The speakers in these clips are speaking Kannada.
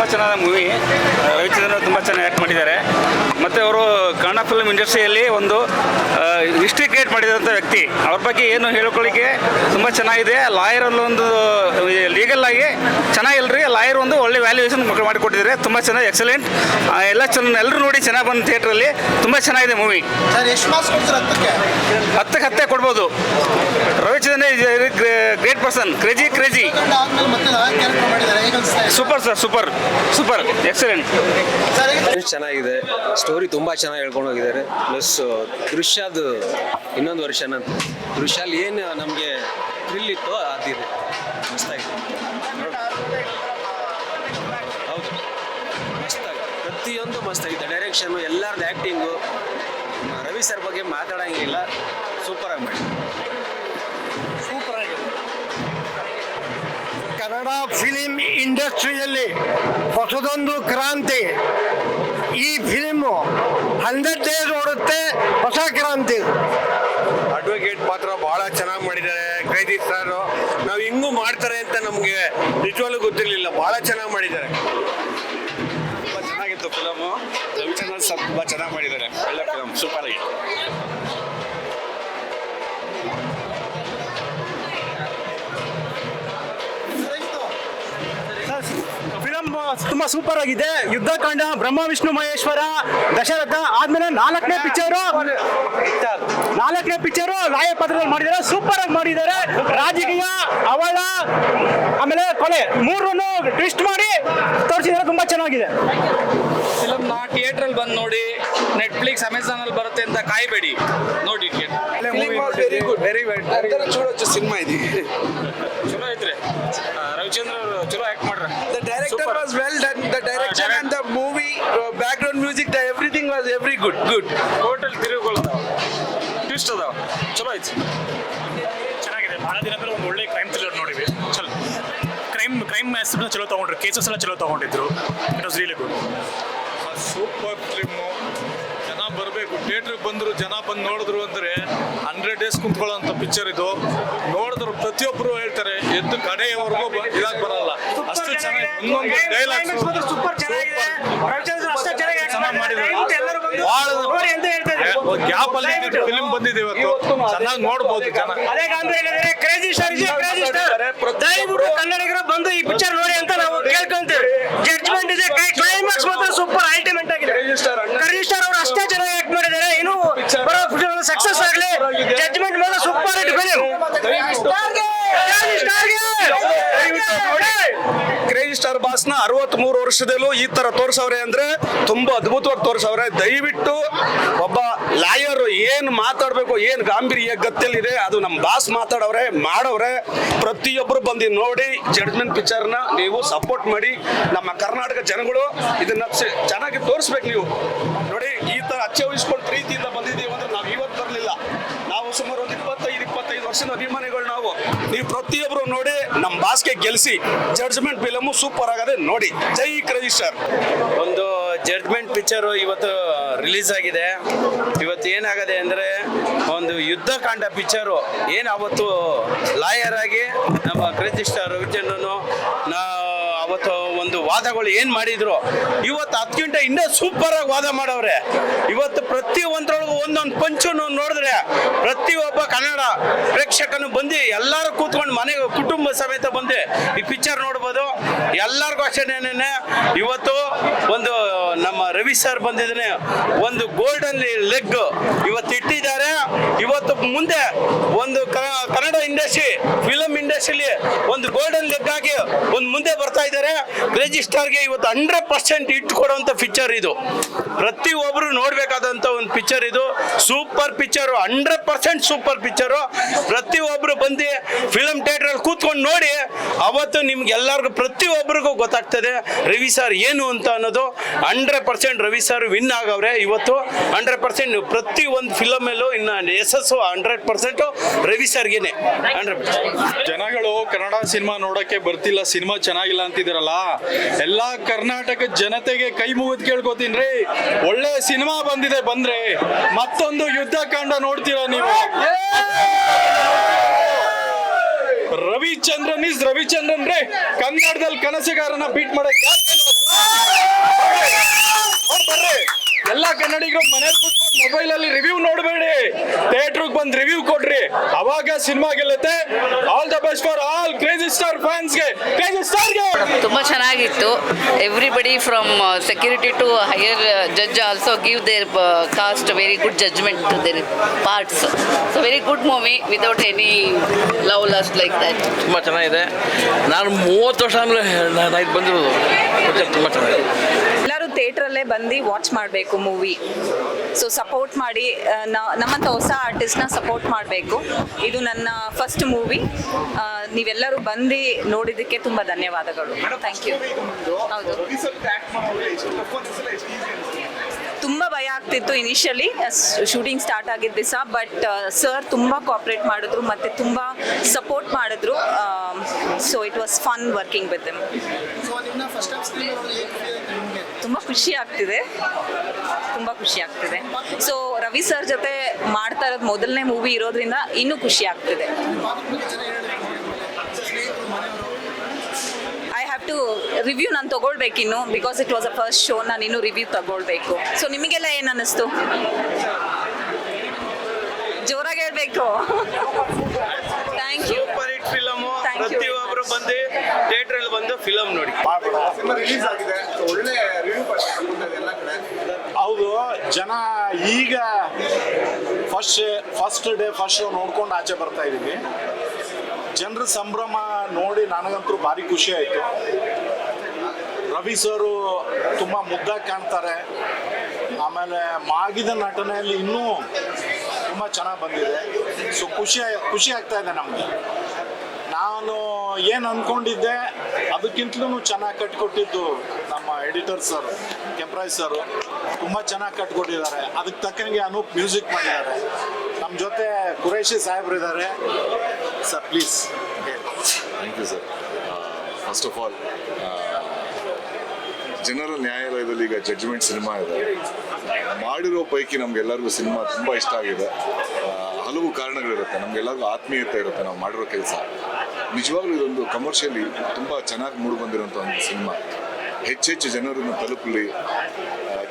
ತುಂಬ ಚೆನ್ನಾದ ಮೂವಿ ರವಿಚಂದ್ರನ್ ತುಂಬ ಚೆನ್ನಾಗಿ ಆ್ಯಕ್ಟ್ ಮಾಡಿದ್ದಾರೆ. ಮತ್ತು ಅವರು ಕನ್ನಡ ಫಿಲ್ಮ್ ಇಂಡಸ್ಟ್ರಿಯಲ್ಲಿ ಒಂದು ಹಿಸ್ಟ್ರಿ ಕ್ರಿಯೇಟ್ ಮಾಡಿದಂಥ ವ್ಯಕ್ತಿ. ಅವ್ರ ಬಗ್ಗೆ ಏನು ಹೇಳ್ಕೊಳ್ಳಿಕ್ಕೆ ತುಂಬ ಚೆನ್ನಾಗಿದೆ. ಲಾಯರ್ ಒಂದು ಲೀಗಲ್ ಆಗಿ ಚೆನ್ನಾಗಿಲ್ರಿ. ಲಾಯರ್ ಒಂದು ಒಳ್ಳೆ ವ್ಯಾಲ್ಯೂಯೇಷನ್ ಮಾಡಿಕೊಟ್ಟಿದ್ದಾರೆ. ತುಂಬ ಚೆನ್ನಾಗಿ ಎಕ್ಸಲೆಂಟ್ ಎಲ್ಲ ಚೆನ್ನ ಎಲ್ಲರೂ ನೋಡಿ ಚೆನ್ನಾಗಿ ಬಂದು ಥಿಯೇಟ್ರಲ್ಲಿ ತುಂಬ ಚೆನ್ನಾಗಿದೆ ಮೂವಿ ಸರ್ ಎಷ್ಟು ಮಾರ್ಕ್ಸ್ ಕೊಡ್ತೀರ ಹತ್ತಕ್ಕೆ? ಹತ್ತೆ ಕೊಡ್ಬೋದು. Ravichandran great person crazy crazy super sir super super excellent ಚೆನ್ನಾಗಿದೆ. ಸ್ಟೋರಿ ತುಂಬ ಚೆನ್ನಾಗಿ ಹೇಳ್ಕೊಂಡು ಹೋಗಿದ್ದಾರೆ. ಪ್ಲಸ್ ದೃಶ್ಯದ ಇನ್ನೊಂದು ವರ್ಷನ ದೃಶ್ಯಲ್ಲಿ ಏನು ನಮಗೆ ಥ್ರಿಲ್ ಇತ್ತು ಅದಿದೆ. ಮಸ್ತಾಗಿದೆ. ಹೌದು. ಮಸ್ತಾಗಿ ಪ್ರತಿಯೊಂದು ಮಸ್ತಾಗಿದೆ. ಡೈರೆಕ್ಷನು ಎಲ್ಲರದ್ದು ಆ್ಯಕ್ಟಿಂಗು ರವಿ ಸರ್ ಬಗ್ಗೆ ಮಾತಾಡೋಂಗಿಲ್ಲ. ಸೂಪರಾಗಿ ಮಾಡಿ ಕನ್ನಡ ಫಿಲಿಂ ಇಂಡಸ್ಟ್ರಿಯಲ್ಲಿ ಹೊಸದೊಂದು ಕ್ರಾಂತಿ. ಈ ಫಿಲಿಮು ಹಂಡ್ರೆಡ್ ಡೇಸ್ ಓಡುತ್ತೆ ಹೊಸ ಕ್ರಾಂತಿ. ಅಡ್ವೊಕೇಟ್ ಪಾತ್ರ ಬಹಳ ಚೆನ್ನಾಗಿ ಮಾಡಿದ್ದಾರೆ. ಕೈದಿ ಸರ್ ನಾವು ಹಿಂಗೂ ಮಾಡ್ತಾರೆ ಅಂತ ನಮಗೆ ನಿಜವಾಗ್ಲೂ ಗೊತ್ತಿರಲಿಲ್ಲ. ಬಹಳ ಚೆನ್ನಾಗಿ ಮಾಡಿದ್ದಾರೆ. ತುಂಬ ಚೆನ್ನಾಗಿತ್ತು ಫಿಲಮು ರವಿಚಂದ್ರನ್ ಸರ್ ತುಂಬ ಚೆನ್ನಾಗಿ ಮಾಡಿದ್ದಾರೆ. ಒಳ್ಳೆ ಫಿಲಮ್ ಸೂಪರ್ ಆಗಿ ಫಿಲಮ್ ತುಂಬಾ ಸೂಪರ್ ಆಗಿದೆ. ಯುದ್ಧಕಾಂಡ ಬ್ರಹ್ಮ ವಿಷ್ಣು ಮಹೇಶ್ವರ ದಶರಥ ಆದ್ಮೇಲೆ ನಾಲ್ಕನೇ ಪಿಕ್ಚರ್ ನಾಲ್ಕನೇ ಪಿಕ್ಚರ್ ಲಾಯ ಪಾತ್ರದಲ್ಲಿ ಮಾಡಿದ್ದಾರೆ. ಸೂಪರ್ ಆಗಿ ಮಾಡಿದ್ದಾರೆ. ರಾಜಕೀಯ ಅವಳ ಆಮೇಲೆ ಕೊಲೆ ಮೂರನ್ನು ಟ್ವಿಸ್ಟ್ ಮಾಡಿ ತೋರಿಸಿದ್ರೆ ತುಂಬಾ ಚೆನ್ನಾಗಿದೆ. ಫಿಲಮ್ನ ಥಿಯೇಟ್ರಲ್ಲಿ ಬಂದು ನೋಡಿ ನೆಟ್ಫ್ಲಿಕ್ಸ್ ಅಮೆಝಾನ್ ಅಲ್ಲಿ ಬರುತ್ತೆ ಅಂತ ಕಾಯಬೇಡಿ. ನೋಡಿ very good very very cinema ಇದೆ. ಚಲೋ ಐತ್ರಿ. ರವಿಚಂದ್ರ ಅವರು was ಗುಡ್ ಹೋಟೆಲ್ Good. ಅದಾವ. ಟ್ವಿಸ್ಟ್ ಅದಾವ. ಚಲೋ ಆಯ್ತು. ಚೆನ್ನಾಗಿದೆ. ಭಾಳ ದಿನ ಅಂದ್ರೆ ಒಂದು ಒಳ್ಳೆ ಕ್ರೈಮ್ ಥ್ರಿಲ್ಲರ್ ನೋಡಿವಿ ಚಲೋ. ಕ್ರೈಮ್ ಕ್ರೈಮ್ ಚಲೋ ತಗೊಂಡ್ರು. ಕೇಸಸ್ ಎಲ್ಲ ಚಲೋ ತಗೊಂಡಿದ್ರು. It was really good super film ಜನ ಬರಬೇಕು. ಥಿಯೇಟ್ರಿಗೆ ಬಂದರು ಜನ ಬಂದು ನೋಡಿದ್ರು ಅಂದರೆ ಹಂಡ್ರೆಡ್ ಡೇಸ್ ಕುಂತ್ಕೊಳ್ಳೋಂಥ ಪಿಕ್ಚರ್ ಇದು. ನೋಡಿದ್ರು ಪ್ರತಿಯೊಬ್ಬರು ಹೇಳ್ತಾರೆ ಎದ್ದು ಕಡೆಯವರೆಗೂ ಇದಾಗ ಬರಲ್ಲ. ಅಷ್ಟು ಚೆನ್ನಾಗಿ ಡೈಲಾಗ್ ಡೈಲಾಗ್ಸ್ ಸೂಪರ್ ಚೆನ್ನಾಗಿದೆ. ರವಿಚಂದ್ರ ಅಷ್ಟೇ ಚೆನ್ನಾಗಿ ಚೆನ್ನಾಗಿ ಎಲ್ಲರೂ ಬಂದು ಭಾಳ ನೋಡಿ ಅಂತ ಹೇಳ್ತಾ ಗ್ಯಾಪ್ ಅಲ್ಲಿ ಫಿಲ್ಮ್ ಬಂದಿದೆ ಇವತ್ತು. ಚೆನ್ನಾಗಿ ನೋಡಬಹುದು ಜನ. ಅದೇ Gandhi crazy star crazy star ದಯವಿಟ್ಟು ಕನ್ನಡಿಗರು ಬಂದು ಈ ಪಿಕ್ಚರ್ ನೋಡಿ ಅಂತ ನಾವು ಕೇಳ್ಕೊಂತೀವಿ ಜಡ್ಜ್ಮೆಂಟ್ ಇದೆ ಕ್ಲೈಮ್ಯಾಕ್ಸ್ ಮಾತ್ರ ಸೂಪರ್ ಅಲ್ಟಿಮೇಟ್ ಆಗಿದೆ ಕ್ರೇಜಿ ಸ್ಟಾರ್ ಅವರು ಅಷ್ಟೇ ಚೆನ್ನಾಗಿ ಆಕ್ಟ್ ಮಾಡಿದ್ದಾರೆ ಇನ್ನು ಬರೋ ಫಿಲ್ಮ್ ಸಕ್ಸಸ್ ಆಗಲಿ ಜಡ್ಜ್ಮೆಂಟ್ ಮೇಲೆ super hit film crazy star ಬಾಸ್ನ ಅರವತ್ತ್ ಮೂರು ವರ್ಷದಲ್ಲೂ ಈ ತರ ತೋರ್ಸವ್ರೆ ಅಂದ್ರೆ ತುಂಬಾ ಅದ್ಭುತವಾಗಿ ತೋರ್ಸವ್ರೆ. ದಯವಿಟ್ಟು ಒಬ್ಬ ಲಾಯರ್ ಏನ್ ಮಾತಾಡ್ಬೇಕು, ಏನ್ ಗಾಂಭೀರ್ಯ ಗತ್ತಲ್ಲಿದೆ ಅದು ನಮ್ಮ ಬಾಸ್ ಮಾತಾಡವ್ರೆ, ಮಾಡವ್ರೆ. ಪ್ರತಿಯೊಬ್ಬರು ಬಂದು ನೋಡಿ ಜಡ್ಜ್ಮೆಂಟ್ ಪಿಕ್ಚರ್ನ ನೀವು ಸಪೋರ್ಟ್ ಮಾಡಿ. ನಮ್ಮ ಕರ್ನಾಟಕ ಜನಗಳು ಇದನ್ನ ಚೆನ್ನಾಗಿ ತೋರಿಸ್ಬೇಕು ನೀವು. ನೋಡಿ, ಈ ತರ ಅಚ್ಚೆ ವಹಿಸ್ಕೊಂಡು ಪ್ರೀತಿಯಿಂದ ಬಂದಿದ್ದೀವಿ ಅಂದ್ರೆ ನಾವು ಇವತ್ತು ಬರಲಿಲ್ಲ. ನಾವು ಸುಮಾರು ಒಂದು ಇಪ್ಪತ್ತೈದು ಇಪ್ಪತ್ತೈದು ವರ್ಷದ ಅಭಿಮಾನಿಗಳು ಪ್ರತಿಯೊಬ್ಬರು ನೋಡಿ ನಮ್ಮ ಬಾಸ್ಗೆ ಗೆಲ್ಲಿಸಿ ಜಡ್ಜ್ಮೆಂಟ್ ಫಿಲಮ್ ಸೂಪರ್ ಆಗದೆ ನೋಡಿ. ಜೈ ಕ್ರೈಸ್ ಸರ್ ಒಂದು ಜಡ್ಜ್ಮೆಂಟ್ ಪಿಕ್ಚರ್ ಇವತ್ತು ರಿಲೀಸ್ ಆಗಿದೆ. ಇವತ್ತು ಏನಾಗದೆ ಅಂದರೆ ಒಂದು ಯುದ್ಧಕಾಂಡ ಪಿಕ್ಚರು ಏನು ಅವತ್ತು ಲಾಯರ್ ಆಗಿ ನಮ್ಮ ಕ್ರೇಜಿ ಸ್ಟಾರ್ ರವಿಚಂದ್ರನು ವಾದಗಳು ಏನು ಮಾಡಿದ್ರು? ಇವತ್ತು ಅದಕ್ಕಿಂತ ಇನ್ನೂ ಸೂಪರ್ ಆಗಿ ವಾದ ಮಾಡವ್ರೆ. ಇವತ್ತು ಪ್ರತಿ ಒಂದ್ರೊಳಗೂ ಒಂದೊಂದು ಪಂಚು ನೋಡಿದ್ರೆ ಪ್ರತಿಯೊಬ್ಬ ಕನ್ನಡ ಪ್ರೇಕ್ಷಕನು ಬಂದು ಎಲ್ಲರೂ ಕೂತ್ಕೊಂಡು ಮನೆ ಕುಟುಂಬ ಸಮೇತ ಬಂದು ಈ ಪಿಕ್ಚರ್ ನೋಡ್ಬೋದು. ಎಲ್ಲರಿಗೂ ಅಷ್ಟೇನೆ ಇವತ್ತು ಒಂದು ನಮ್ಮ ರವಿ ಸರ್ ಬಂದಿದ್ದಾನೆ ಒಂದು ಗೋಲ್ಡನ್ ಲೆಗ್ ಇವತ್ತು ಇಟ್ಟಿದ್ದಾರೆ. ಇವತ್ತು ಮುಂದೆ ಒಂದು ಕನ್ನಡ ಇಂಡಸ್ಟ್ರಿ ಫಿಲಮ್ ಇಂಡಸ್ಟ್ರಿಲಿ ಒಂದು ಗೋಲ್ಡನ್ ಲೆಗ್ ಆಗಿ ಒಂದು ಮುಂದೆ ಬರ್ತಾ ಇದ್ದಾರೆ. ಕ್ರೇಜಿ ಸ್ಟಾರ್ಗೆ ಇವತ್ತು ಹಂಡ್ರೆಡ್ ಪರ್ಸೆಂಟ್ ಇಟ್ಟು ಕೊಡುವಂತ ಪಿಕ್ಚರ್ ಇದು. ಪ್ರತಿಯೊಬ್ಬರು ನೋಡ್ಬೇಕಾದಂತ ಒಂದು ಪಿಕ್ಚರ್ ಇದು. Super picture hundred percent super picture ಪ್ರತಿಯೊಬ್ಬರು ಬಂದು ಫಿಲಮ್ ಥಿಯೇಟ್ರಲ್ಲಿ ಕೂತ್ಕೊಂಡು ನೋಡಿ, ಅವತ್ತು ನಿಮ್ಗೆ ಎಲ್ಲರಿಗೂ ಪ್ರತಿಯೊಬ್ಬರಿಗೂ ಗೊತ್ತಾಗ್ತದೆ ರವಿ ಸರ್ ಏನು ಅಂತ ಅನ್ನೋದು. Hundred percent Ravi sir win ಆಗವ್ರೆ ಇವತ್ತು. ಹಂಡ್ರೆಡ್ ಪರ್ಸೆಂಟ್ ಪ್ರತಿ ಒಂದು ಫಿಲಮಲ್ಲೂ ಇನ್ನು ಯಶಸ್ಸು ಹಂಡ್ರೆಡ್ ಪರ್ಸೆಂಟು ರವಿ ಸರ್ಗೇನೆ ಹಂಡ್ರೆಡ್ ಜನಗಳು ಕನ್ನಡ ಸಿನಿಮಾ ನೋಡಕ್ಕೆ ಬರ್ತಿಲ್ಲ, ಸಿನಿಮಾ ಚೆನ್ನಾಗಿಲ್ಲ ಅಂತಿದ್ದೀರಲ್ಲ? ಎಲ್ಲಾ ಕರ್ನಾಟಕ ಜನತೆಗೆ ಕೈ ಮುಗಿದ್ ಕೇಳ್ಕೊತೀನಿ ರೀ. ಒಳ್ಳೆ ಸಿನಿಮಾ ಬಂದಿದೆ, ಬಂದ್ರೆ ಮತ್ತೊಂದು ಯುದ್ಧ ಕಾಂಡ ನೋಡ್ತೀರಾ ನೀವು? ರವಿಚಂದ್ರನ್ ಇಸ್ ರವಿಚಂದ್ರನ್ ರೇ. ಕನ್ನಡದಲ್ಲಿ ಕನಸುಗಾರನ ಬೀಟ್ ಮಾಡಕ್ ಎಲ್ಲಾ ಕನ್ನಡಿಗರು ಮನೇಲಿ ಕೂತ್ಕೊಂಡು ಮೊಬೈಲ್ ಅಲ್ಲಿ ರಿವ್ಯೂ ನೋಡಬೇಡಿ. ಥಿಯೇಟ್ರಿಗೆ ಬಂದು ರಿವ್ಯೂ ಕೊಡ್ರಿ. ಅವಾಗ cinema ಗೆಲ್ಲುತ್ತೆ. All the best for all crazy star ಫ್ಯಾನ್ಸ್ಗೆ ತುಂಬ ಚೆನ್ನಾಗಿತ್ತು. Everybody from security to higher judge also give their cast very good judgement to their parts so very good movie without any love lust like that ತುಂಬ ಚೆನ್ನಾಗಿದೆ. ನಾನು ಮೂವತ್ತು ವರ್ಷ ಆಮೇಲೆ ಬಂದಿರೋದು. ತುಂಬ ಚೆನ್ನಾಗಿದೆ. ಥಿಯೇಟ್ರಲ್ಲೇ ಬಂದು ವಾಚ್ ಮಾಡಬೇಕು ಮೂವಿ. ಸೊ ಸಪೋರ್ಟ್ ಮಾಡಿ ನಮ್ಮಂಥ ಹೊಸ ಆರ್ಟಿಸ್ಟ್ನ ಸಪೋರ್ಟ್ ಮಾಡಬೇಕು. ಇದು ನನ್ನ ಫಸ್ಟ್ ಮೂವಿ ನೀವೆಲ್ಲರೂ ಬಂದು ನೋಡಿದ್ದಕ್ಕೆ ತುಂಬ ಧನ್ಯವಾದಗಳು. ಥ್ಯಾಂಕ್ ಯು ಹೌದು. ತುಂಬ ಭಯ ಆಗ್ತಿತ್ತು ಇನಿಷಿಯಲಿ ಶೂಟಿಂಗ್ ಸ್ಟಾರ್ಟ್ ಆಗಿದ್ದ ದಿವಸ ಬಟ್ ಸರ್ ತುಂಬ ಕೋಆಪ್ರೇಟ್ ಮಾಡಿದ್ರು ಮತ್ತು ತುಂಬ ಸಪೋರ್ಟ್ ಮಾಡಿದ್ರು. So it was fun working with them ತುಂಬ ಖುಷಿ ಆಗ್ತಿದೆ. ತುಂಬ ಖುಷಿ ಆಗ್ತಿದೆ. ಸೊ ರವಿ ಸರ್ ಜೊತೆ ಮಾಡ್ತಾ ಇರೋದು ಮೊದಲನೇ ಮೂವಿ ಇರೋದ್ರಿಂದ ಇನ್ನೂ ಖುಷಿ ಆಗ್ತಿದೆ ಪಾತ್ರ ಬಗ್ಗೆ ಜನ ಹೇಳಿದ್ರು ಸ್ನೇಹಿತರು ಮನೆಯವರು ರಿವ್ಯೂ ನಾನು ತಗೊಳ್ಬೇಕಿನ್ನು because it was a first show ನಾನು ಇನ್ನೂ ರಿವ್ಯೂ ತಗೊಳ್ಬೇಕು. ಸೊ ನಿಮಗೆಲ್ಲ ಏನು ಅನ್ನಿಸ್ತು ಜೋರಾಗಿ ಹೇಳ್ಬೇಕು. Thank you super hit film ಪ್ರತಿಯೊಬ್ಬರು ಬಂದು ಥಿಯೇಟ್ರಲ್ಲಿ ಬಂದು ಫಿಲಮ್ ನೋಡಿ. ರಿಲೀಸ್ ಆಗಿದೆ. ಒಳ್ಳೆ ರಿವ್ಯೂ ಎಲ್ಲ ಕಡೆ. ಹೌದು ಜನ ಈಗ first first day first show ನೋಡ್ಕೊಂಡು ಆಚೆ ಬರ್ತಾ ಇದ್ದೀವಿ ಜನರ ಸಂಭ್ರಮ ನೋಡಿ ನನಗಂತೂ ಭಾರಿ ಖುಷಿ ಆಯಿತು. ರವಿ ಸರು ತುಂಬ ಮುದ್ದಾಗಿ ಕಾಣ್ತಾರೆ. ಆಮೇಲೆ ಮಾಗಿದ ನಟನೆಯಲ್ಲಿ ಇನ್ನೂ ತುಂಬ ಚೆನ್ನಾಗಿ ಬಂದಿದೆ. ಸೊ ಖುಷಿ ಖುಷಿ ಆಗ್ತಾ ಇದೆ ನಮಗೆ. ನಾನು ಏನು ಅಂದ್ಕೊಂಡಿದ್ದೆ ಅದಕ್ಕಿಂತಲೂ ಚೆನ್ನಾಗಿ ಕಟ್ಕೊಟ್ಟಿದ್ದು ನಮ್ಮ ಎಡಿಟರ್ ಸರ್, ಕೆಂಪ್ರಾಯ್ ಸರ್. ತುಂಬ ಚೆನ್ನಾಗಿ ಕಟ್ಕೊಟ್ಟಿದ್ದಾರೆ. ಅದಕ್ಕೆ ತಕ್ಕಂಗೆ ಅನೂಪ್ ಮ್ಯೂಸಿಕ್ ಮಾಡಿದ್ದಾರೆ. ನಮ್ಮ ಜೊತೆ ಕುರೇಶಿ ಸಾಹೇಬ್ರು ಇದ್ದಾರೆ sir please thank you sir first of all ಜನರ ನ್ಯಾಯಾಲಯದಲ್ಲಿ ಈಗ ಜಡ್ಜ್ಮೆಂಟ್ ಸಿನಿಮಾ ಇದೆ. ಮಾಡಿರೋ ಪೈಕಿ ನಮಗೆಲ್ಲರಿಗೂ ಸಿನಿಮಾ ತುಂಬ ಇಷ್ಟ ಆಗಿದೆ. ಆ, ಹಲವು ಕಾರಣಗಳಿರುತ್ತೆ. ನಮ್ಗೆಲ್ಲರಿಗೂ ಆತ್ಮೀಯತೆ ಇರುತ್ತೆ ನಾವು ಮಾಡಿರೋ ಕೆಲಸ. ನಿಜವಾಗ್ಲೂ ಇದೊಂದು ಕಮರ್ಷಿಯಲಿ ತುಂಬ ಚೆನ್ನಾಗಿ ಮೂಡಿ ಬಂದಿರೋಂಥ ಒಂದು ಸಿನಿಮಾ ಹೆಚ್ಚೆಚ್ಚು ಜನರನ್ನು ತಲುಪಲಿ.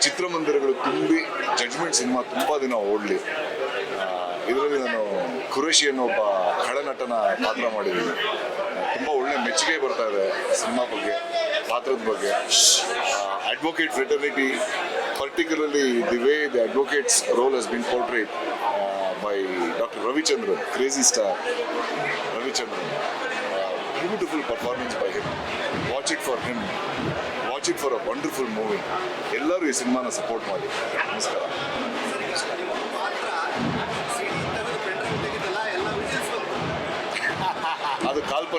ಚಿತ್ರಮಂದಿರಗಳು ತುಂಬಿ ಜಡ್ಜ್ಮೆಂಟ್ ಸಿನಿಮಾ ತುಂಬ ದಿನ ಓಡಲಿ. ಇದರಲ್ಲಿ ನಾನು ಖುರೇಶಿ ಅನ್ನೋ ಒಬ್ಬ ಖಳನಟನ ಪಾತ್ರ ಮಾಡಿದ್ದೀನಿ ತುಂಬ ಒಳ್ಳೆ ಮೆಚ್ಚುಗೆ ಬರ್ತಾ ಇದೆ ಸಿನಿಮಾ ಬಗ್ಗೆ, ಪಾತ್ರದ ಬಗ್ಗೆ. Advocate fraternity particularly the way the advocates role has been portrayed by doctor Ravichandran crazy star Ravichandran beautiful performance by him watch it for him watch it for a wonderful movie ಎಲ್ಲರೂ ಈ ಸಿನಿಮಾನ ಸಪೋರ್ಟ್ ಮಾಡಿ. ನಮಸ್ಕಾರ.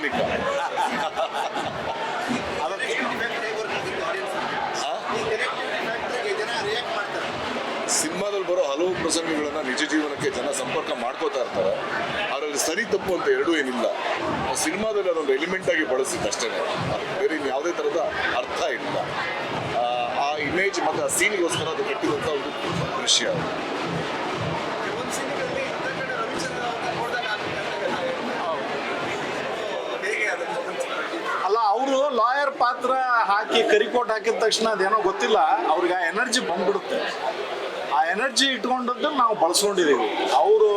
ಮಾಡ್ತಾರೆ. ಸಿನಿಮಾದಲ್ಲಿ ಬರೋ ಹಲವು ಪ್ರಸಂಗಗಳನ್ನ ನಿಜ ಜೀವನಕ್ಕೆ ಜನ ಸಂಪರ್ಕ ಮಾಡ್ಕೋತಾ ಇರ್ತಾರೆ. ಅದರಲ್ಲಿ ಸರಿ ತಪ್ಪು ಅಂತ ಎರಡೂ ಏನಿಲ್ಲ. ಆ ಸಿನಿಮಾದಲ್ಲಿ ಅದೊಂದು ಎಲಿಮೆಂಟ್ ಆಗಿ ಬಳಸಿದ್ದು ಅಷ್ಟೇ ಬೇರೆ ಇನ್ನು ಯಾವುದೇ ಥರದ ಅರ್ಥ ಇಲ್ಲ. ಆ, ಆ ಇಮೇಜ್ ಮತ್ತು ಆ ಸೀನ್ಗೋಸ್ಕರ ಅದು ಕಟ್ಟಿದಂಥ ಒಂದು ದೃಶ್ಯ ಅದು. ಒಂದು ಸಿನಿಮಾದಲ್ಲಿ ಇಂಥ ಕಡೆ ರವಿಚಂದ್ರ ಅವ್ರನ್ನ ನೋಡಿದಾಗ ಹೇಗೆ ಅದು ಅಲ್ಲ ಅವರು ಪಾತ್ರ ಹಾಕಿ ಕರಿಕೋಟ್ ಹಾಕಿದ ತಕ್ಷಣ ಅದೇನೋ ಗೊತ್ತಿಲ್ಲ, ಅವ್ರಿಗೆ ಆ ಎನರ್ಜಿ ಬಂದ್ಬಿಡುತ್ತೆ. ಆ ಎನರ್ಜಿ ಇಟ್ಕೊಂಡದ್ದು ನಾವು ಬಳಸ್ಕೊಂಡಿದ್ದೀವಿ ಅವರು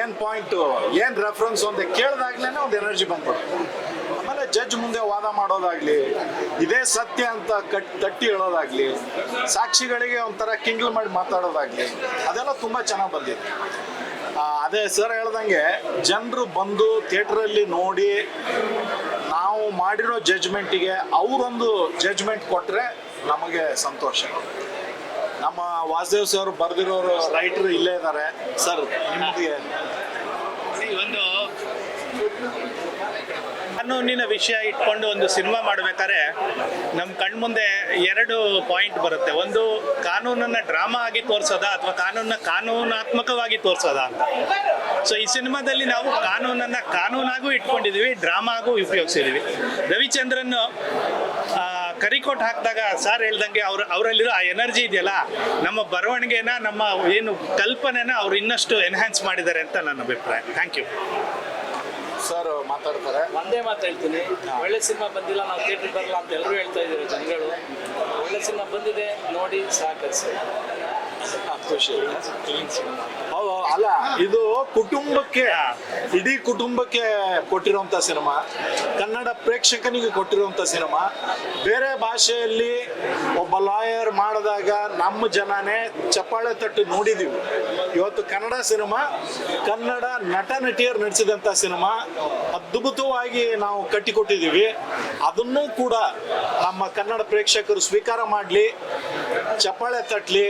ಏನು ಪಾಯಿಂಟು ಏನು ರೆಫರೆನ್ಸ್ ಅಂತ ಕೇಳಿದಾಗ್ಲೇ ಒಂದು ಎನರ್ಜಿ ಬಂದ್ಬಿಡುತ್ತೆ ಆಮೇಲೆ ಜಡ್ಜ್ ಮುಂದೆ ವಾದ ಮಾಡೋದಾಗ್ಲಿ, ಇದೇ ಸತ್ಯ ಅಂತ ಕಟ್, ತಟ್ಟಿ ಹೇಳೋದಾಗ್ಲಿ, ಸಾಕ್ಷಿಗಳಿಗೆ ಒಂಥರ ಕಿಂಗ್ಲ್ ಮಾಡಿ ಮಾತಾಡೋದಾಗ್ಲಿ, ಅದೆಲ್ಲ ತುಂಬ ಚೆನ್ನಾಗಿ ಬಂದಿದೆ ಅದೇ ಸರ್ ಹೇಳ್ದಂಗೆ, ಜನರು ಬಂದು ಥಿಯೇಟ್ರಲ್ಲಿ ನೋಡಿ ನಾವು ಮಾಡಿರೋ ಜಜ್ಮೆಂಟಿಗೆ ಅವರೊಂದು ಜಡ್ಜ್ಮೆಂಟ್ ಕೊಟ್ಟರೆ ನಮಗೆ ಸಂತೋಷ. ನಮ್ಮ ವಾಸುದೇವ್ ಸರ್ ಬರೆದಿರೋರು ರೈಟರ್ ಇಲ್ಲೇ ಇದ್ದಾರೆ ಸರ್, ನಿಮಗೆ ಒಂದು ಕಾನೂನಿನ ವಿಷಯ ಇಟ್ಕೊಂಡು ಒಂದು ಸಿನಿಮಾ ಮಾಡಬೇಕಾದ್ರೆ ನಮ್ಮ ಕಣ್ಮುಂದೆ ಎರಡು ಪಾಯಿಂಟ್ ಬರುತ್ತೆ. ಒಂದು ಕಾನೂನನ್ನ ಡ್ರಾಮಾ ಆಗಿ ತೋರಿಸೋದಾ ಅಥವಾ ಕಾನೂನನ್ನ ಕಾನೂನಾತ್ಮಕವಾಗಿ ತೋರಿಸೋದಾ ಅಂತ. ಸೊ ಈ ಸಿನಿಮಾದಲ್ಲಿ ನಾವು ಕಾನೂನನ್ನ ಕಾನೂನಾಗೂ ಇಟ್ಕೊಂಡಿದೀವಿ, ಡ್ರಾಮಾಗೂ ಉಪಯೋಗಿಸಿದೀವಿ. ರವಿಚಂದ್ರನ್ ಕರಿಕೋಟ್ ಹಾಕಿದಾಗ ಸರ್ ಹೇಳ್ದಂಗೆ ಅವ್ರ, ಅವರಲ್ಲಿರೋ ಆ ಎನರ್ಜಿ ಇದೆಯಲ್ಲ, ನಮ್ಮ ಬರವಣಿಗೆನ, ನಮ್ಮ ಏನು ಕಲ್ಪನೆನ ಅವ್ರು ಇನ್ನಷ್ಟು ಎನ್ಹ್ಯಾನ್ಸ್ ಮಾಡಿದ್ದಾರೆ ಅಂತ ನನ್ನ ಅಭಿಪ್ರಾಯ. ಥ್ಯಾಂಕ್ ಯು ಸರ್ ಮಾತಾಡ್ತಾರೆ. ಒಂದೇ ಮಾತು ಹೇಳ್ತೀನಿ. ಒಳ್ಳೆ ಸಿನಿಮಾ ಬಂದಿಲ್ಲ, ನಾವು ಥಿಯೇಟ್ರಿಗೆ ಬರಲ್ಲ ಅಂತ ಎಲ್ಲರೂ ಹೇಳ್ತಾ ಇದ್ದೀವಿ ಜನಗಳು. ಒಳ್ಳೆ ಸಿನಿಮಾ ಬಂದಿದೆ, ನೋಡಿ ಸಾಕರಿಸಿ ಹೌದು, ಅಲ್ಲ, ಇದು ಕುಟುಂಬಕ್ಕೆ, ಇಡೀ ಕುಟುಂಬಕ್ಕೆ ಕೊಟ್ಟಿರುವಂತ ಸಿನಿಮಾ. ಕನ್ನಡ ಪ್ರೇಕ್ಷಕನಿಗೆ ಕೊಟ್ಟಿರುವಂತ ಸಿನಿಮಾ. ಬೇರೆ ಭಾಷೆಯಲ್ಲಿ ಒಬ್ಬ ಲಾಯರ್ ಮಾಡಿದಾಗ ನಮ್ಮ ಜನನೇ ಚಪ್ಪಾಳೆ ತಟ್ಟು ನೋಡಿದೀವಿ. ಇವತ್ತು ಕನ್ನಡ ಸಿನಿಮಾ, ಕನ್ನಡ ನಟ ನಟಿಯರು ನಡೆಸಿದಂತ ಸಿನಿಮಾ. ಅದ್ಭುತವಾಗಿ ನಾವು ಕಟ್ಟಿಕೊಟ್ಟಿದ್ದೀವಿ ಅದನ್ನೂ ಕೂಡ ನಮ್ಮ ಕನ್ನಡ ಪ್ರೇಕ್ಷಕರು ಸ್ವೀಕಾರ ಮಾಡಲಿ, ಚಪ್ಪಾಳೆ ತಟ್ಟಲಿ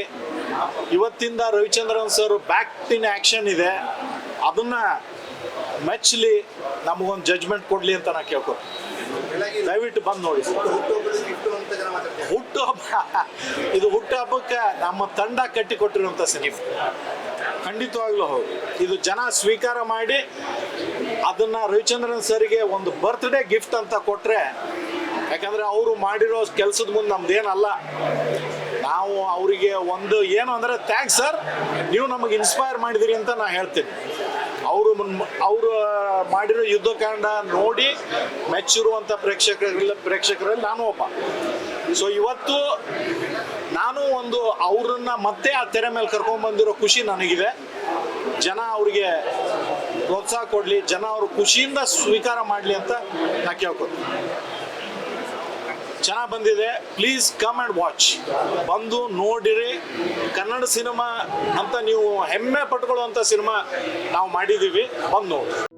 ಇವತ್ತಿಂದ Ravichandran sir back in action ಇದೆ. ಅದನ್ನ ಮೆಚ್ಚಲಿ ನಮಗೊಂದು ಜಜ್ಮೆಂಟ್ ಕೊಡ್ಲಿ ಅಂತ ನಾ ಕೇಳ್ಕೊ ದಯವಿಟ್ಟು ಬಂದು ನೋಡಿ ಹುಟ್ಟು ಹಬ್ಬ. ಇದು ಹುಟ್ಟು ಹಬ್ಬಕ್ಕೆ ನಮ್ಮ ತಂಡ ಕಟ್ಟಿ ಕೊಟ್ಟಿರುವಂತ ಸಿನಿಮಾ. ಖಂಡಿತವಾಗ್ಲೂ ಹೌದು. ಇದು ಜನ ಸ್ವೀಕಾರ ಮಾಡಿ ಅದನ್ನ ರವಿಚಂದ್ರನ್ ಸರ್ಗೆ ಒಂದು ಬರ್ತ್ಡೇ ಗಿಫ್ಟ್ ಅಂತ ಕೊಟ್ರೆ, ಯಾಕಂದ್ರೆ ಅವರು ಮಾಡಿರೋ ಕೆಲಸದ ಮುಂದೆ ನಮ್ದೇನಲ್ಲ. ನಾವು ಅವರಿಗೆ ಒಂದು ಏನು ಅಂದರೆ ಥ್ಯಾಂಕ್ಸ್ ಸರ್ ನೀವು ನಮಗೆ ಇನ್ಸ್ಪೈರ್ ಮಾಡಿದಿರಿ ಅಂತ ನಾ ಹೇಳ್ತೀನಿ. ಅವರು ಅವರು ಮಾಡಿರೋ ಯುದ್ಧಕಾಂಡ ನೋಡಿ ಮೆಚ್ಚಿರುವಂಥ ಪ್ರೇಕ್ಷಕರಲ್ಲಿ ಪ್ರೇಕ್ಷಕರಲ್ಲಿ ನಾನು ಒಬ್ಬ. ಸೊ ಇವತ್ತು ನಾನು ಒಂದು ಅವ್ರನ್ನ ಮತ್ತೆ ಆ ತೆರೆ ಮೇಲೆ ಕರ್ಕೊಂಡ್ ಬಂದಿರೋ ಖುಷಿ ನನಗಿದೆ. ಜನ ಅವ್ರಿಗೆ ಪ್ರೋತ್ಸಾಹ ಕೊಡಲಿ, ಜನ ಅವ್ರ ಖುಷಿಯಿಂದ ಸ್ವೀಕಾರ ಮಾಡಲಿ ಅಂತ ನಾ ಕೇಳ್ಕೊತೀನಿ ಚೆನ್ನಾಗಿ ಬಂದಿದೆ ಪ್ಲೀಸ್ ಕಮ್ ಆ್ಯಂಡ್ ವಾಚ್ ಬಂದು ನೋಡಿರಿ, ಕನ್ನಡ ಸಿನಿಮಾ ಅಂತ ನೀವು ಹೆಮ್ಮೆ ಪಟ್ಕೊಳ್ಳುವಂಥ ಸಿನಿಮಾ ನಾವು ಮಾಡಿದ್ದೀವಿ, ಬಂದು ನೋಡಿ.